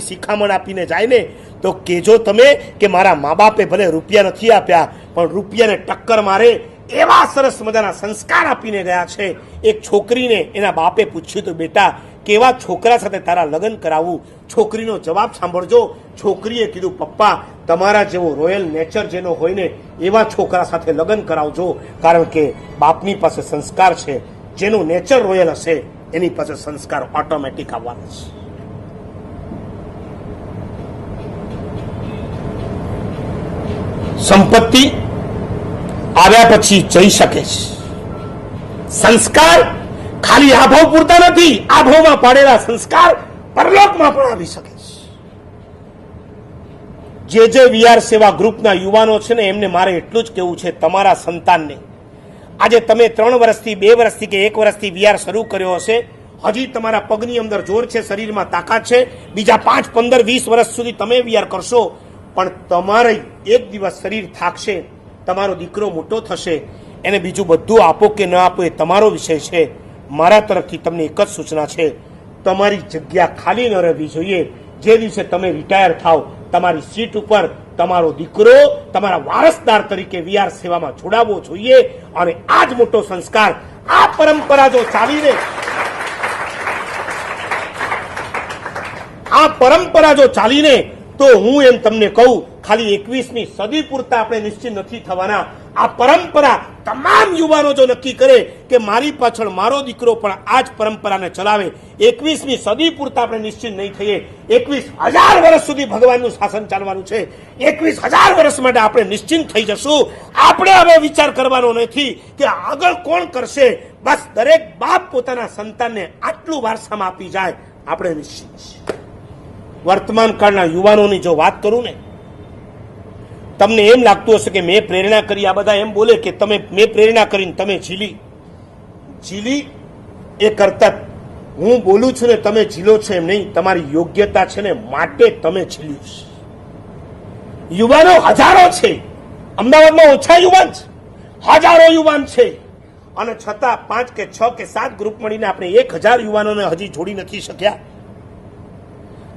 શિખામણ આપીને જાય ને તો કેજો તમે કે મારા મા બાપે ભલે રૂપિયા નથી આપ્યા, પણ રૂપિયાને ટક્કર મારે એવા સરસ મજાના સંસ્કાર આપીને ગયા છે. એક છોકરીને એના બાપે પૂછ્યું તો, બેટા, કેવા છોકરા સાથે તારા લગ્ન કરાવવું છોકરીનો જવાબ સાંભળજો. છોકરીએ કીધું, પપ્પા, તમારા જેવો રોયલ નેચર જેનો હોય ને, એવા છોકરા સાથે લગ્ન કરાવજો, કારણ કે બાપની પાસે સંસ્કાર છે. જેનું નેચર રોયલ હશે, એની પાસે સંસ્કાર ઓટોમેટિક આવવાના છે. સંપત્તિ આવ્યા પછી જઈ શકે છે. સંસ્કાર ખાલી આભો પૂરતા નથી આભોમાં પાડેલા સંસ્કાર પરલોકમાં પણ આવી શકે છે. જે જે વીઆર સેવા ગ્રુપના યુવાનો છે ને, એમને મારે એટલું જ કહેવું છે તમારા સંતાનને. આજે તમે ત્રણ વર્ષથી, બે વર્ષથી કે એક વર્ષથી વીઆર શરૂ કર્યો હશે, હજી તમારા પગની અંદર જોર છે, શરીરમાં તાકાત છે. બીજા પાંચ, પંદર, વીસ વર્ષ સુધી તમે વીઆર કરશો પણ તમારે એક દિવસ શરીર થાકશે, તમારો દીકરો મોટો થશે, એને બીજું બધું આપો કે ન આપો એ તમારો વિષય છે. મારા તરફથી તમને એક જ સૂચના છે. તમારી જગ્યા ખાલી ન રહેવી જોઈએ. જે દિવસે તમે રિટાયર થાવ, તમારી સીટ ઉપર તમારો દીકરો તમારા વારસદાર તરીકે વીઆર સેવામાં જોડાવવો જોઈએ અને આ જ મોટો સંસ્કાર, આ પરંપરા જો ચાલીને આ પરંપરા જો ચાલીને તો હું એમ તમને કહું, ખાલી એકવીસમી સદી પૂરતા આપણે નિશ્ચિત નથી થવાના. આ પરંપરા તમામ યુવાનો જો નક્કી કરે કે મારી પાછળ મારો દીકરો પણ આ જ પરંપરાને ચલાવે, એકવીસમી સદી પૂરતા આપણે નિશ્ચિત નહીં થઈએ. એકવીસ હજાર વર્ષ સુધી ભગવાનનું શાસન ચાલવાનું છે. એકવીસ હજાર વર્ષ માટે આપણે નિશ્ચિંત થઈ જશું. આપણે હવે વિચાર કરવાનો નથી કે આગળ કોણ કરશે. બસ દરેક બાપ પોતાના સંતાનને આટલું વારસામાં આપી જાય. આપણે નિશ્ચિત છીએ. વર્તમાન કાળના યુવાનોની જો વાત કરું ને, તમને એમ લાગતું હશે કે મેં પ્રેરણા કરી, આ બધા એમ બોલે કે તમે, મેં પ્રેરણા કરીને તમે ઝીલી ઝીલી એ કરતા હું બોલું છું ને, તમે ઝીલો છો એમ નહીં, તમારી યોગ્યતા છે ને, માટે તમે ઝીલ્યું છે. યુવાનો હજારો છે. અમદાવાદમાં ઓછા યુવાન છે. હજારો યુવાન છે. અને છતાં પાંચ કે છ કે સાત ગ્રુપ મળીને આપણે એક હજાર યુવાનોને હજી જોડી નથી શક્યા.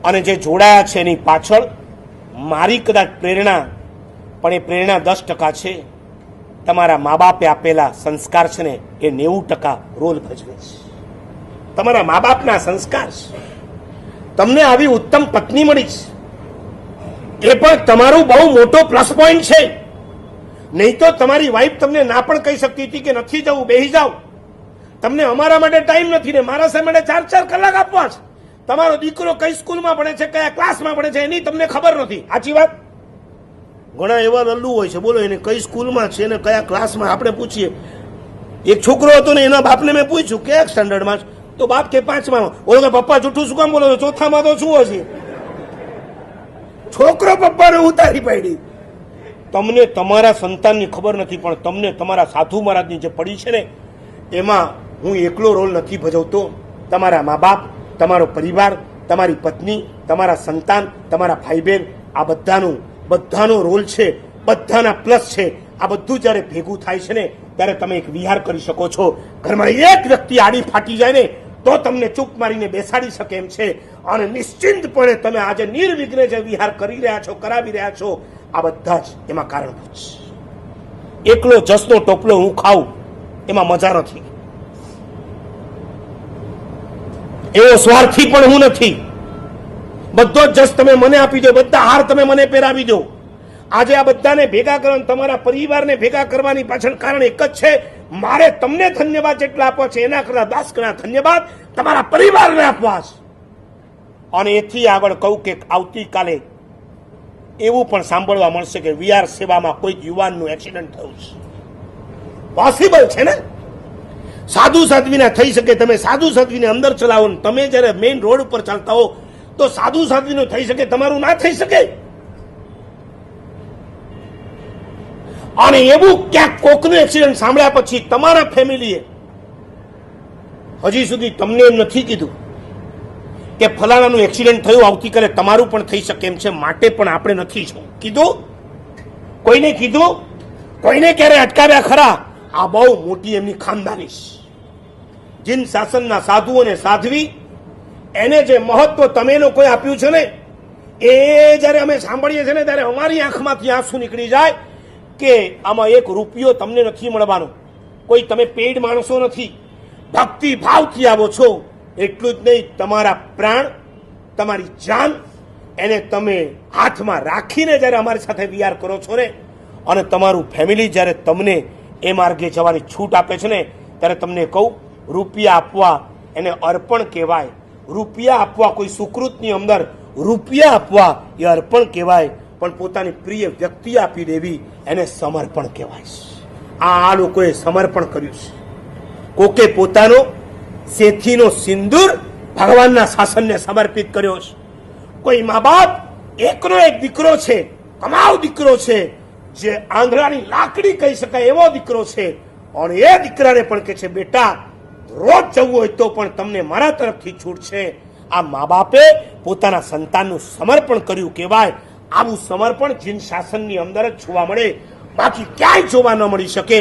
અને જે જોડાયા છે એની પાછળ, મારી કદાચ પ્રેરણા, પણ એ પ્રેરણા દસ ટકા છે. તમારા મા બાપે આપેલા સંસ્કાર છે ને, એ નેવું ટકા રોલ ભજવે છે. તમારા મા બાપના સંસ્કાર છે. તમને આવી ઉત્તમ પત્ની મળી છે. એ પણ તમારું બહુ મોટો પ્લસ પોઈન્ટ છે. નહીં તો તમારી વાઈફ તમને ના પણ કહી શકતી હતી કે નથી જવું, બેહી જાઓ. તમને અમારા માટે ટાઈમ નથી ને મારા માટે ચાર ચાર કલાક આપવા છે. તમારો દીકરો કઈ સ્કૂલમાં ભણે છે, કયા ક્લાસમાં ભણે છે, એની તમને ખબર નથી. સાચી વાત? ઘણા એવા લલ્લુ હોય છે, બોલો એને કઈ સ્કૂલમાં છે ને કયા ક્લાસમાં, આપણે પૂછીએ. એક છોકરો હતો ને એના બાપને મેં પૂછ્યું, કે સ્ટાન્ડર્ડમાં? તો બાપ કે પાંચમાં ઓલો કે પપ્પા, જૂઠું શું કામ બોલો છો? ચોથામાં તો શું હશે? છોકરો પપ્પાને ઉતારી પાડી. તમને તમારા સંતાનની ખબર નથી, પણ તમને તમારા સાધુ મહારાજની જે પડી છે ને, એમાં હું એકલો રોલ નથી ભજવતો. તમારા મા બાપ તમારો પરિવાર, તમારી પત્ની, તમારા સંતાન, તમારા ભાઈ બહેન આ બધાનું, બધાનો રોલ છે, બધાના પ્લસ છે. આ બધું જ્યારે ભેગું થાય છે ને, ત્યારે તમે એક વિહાર કરી શકો છો. ઘરમાં એક વ્યક્તિ આડી ફાટી જાય ને, તો તમને ચૂપ મારીને બેસાડી શકે એમ છે. અને નિશ્ચિંતપણે તમે આજે નિર્વિઘ્ને જે વિહાર કરી રહ્યા છો, કરાવી રહ્યા છો, આ બધા જ એમાં કારણભૂત છે. એકલો જસનો ટોપલો હું ખાઉં, એમાં મજા નથી. એવો સ્વાર્થી પણ હું નથી. બધો જ જસ તમે મને આપી દો, બધા હાર તમે મને પહેરાવી દો. આજે આ બધાને ભેગા કરવાનું, તમારા પરિવારને ભેગા કરવાની પાછળ કારણ એક જ છે. મારે તમને ધન્યવાદ જેટલા આપવા છે, એના કરતા દસ ગણા ધન્યવાદ તમારા પરિવારને આપવા છે. અને એથી આગળ કહું કે આવતીકાલે એવું પણ સાંભળવા મળશે કે વીઆર સેવામાં કોઈક યુવાનનું એક્સિડન્ટ થયું છે. પોસિબલ છે ને? સાધુ સાધ્વીના થઈ શકે, તમે સાધુ સાધ્વીને અંદર ચલાવો તમે જ્યારે મેઇન રોડ ઉપર ચાલતા હો, તો સાધુ સાધ્વીનું થઈ શકે, તમારું ના થઈ શકે. અને એવું ક્યાંક કોકનું એક્સિડન્ટ સાંભળ્યા પછી તમારા ફેમિલીએ હજી સુધી તમને એમ નથી કીધું કે ફલાણાનું એક્સિડન્ટ થયું, આવતીકાલે તમારું પણ થઈ શકે એમ છે, માટે પણ આપણે નથી છું. કીધું? કોઈને કીધું? કોઈને ક્યારે અટકાવ્યા ખરા? આ બહુ મોટી એમની ખાનદાની જીન શાસનના સાધુઓને સાધ્વી, એને જે મહત્વ તમે લોકોએ આપ્યું છે ને, એ જ્યારે અમે સાંભળીએ છીએ ને, ત્યારે અમારી આંખમાંથી આંસુ નીકળી જાય કે આમાં એક રૂપિયો તમને નથી મળવાનો. કોઈ તમે પેઇડ માણસો નથી. ભક્તિ ભાવથી આવો છો. એટલું જ નહીં, તમારા પ્રાણ, તમારી જાન, એને તમે હાથમાં રાખીને જ્યારે અમારી સાથે વિયાર કરો છો ને, અને તમારું ફેમિલી જ્યારે તમને એ માર્ગે જવાની છૂટ આપે છે ને, ત્યારે તમને કહું, રૂપિયા આપવા એને અર્પણ કહેવાય. રૂપિયા આપવા કોઈ સુકૃતની અંદર રૂપિયા આપવા એ અર્પણ કહેવાય, પણ પોતાની પ્રિય વ્યક્તિ આપી દેવી એને સમર્પણ કહેવાય છે. આ આ લોકોએ સમર્પણ કર્યું છે. કોકે પોતાનો સેથીનો સિંદૂર ભગવાનના શાસનને સમર્પિત કર્યો છે. કોઈ મા બાપ એકનો એક દીકરો છે, કમાવ દીકરો છે જે આંધળાની લાકડી કહી શકાય એવો દીકરો છે. અને એ દીકરાને પણ કે છે, બેટા, રોજ જવું હોય તો પણ તમને મારા તરફથી છૂટ છે. આ મા બાપે પોતાના સંતાનનું સમર્પણ કર્યું કહેવાય. આવું સમર્પણ જીન શાસનની અંદર જ જોવા મળે. બાકી ક્યાંય જોવા ન મળી શકે.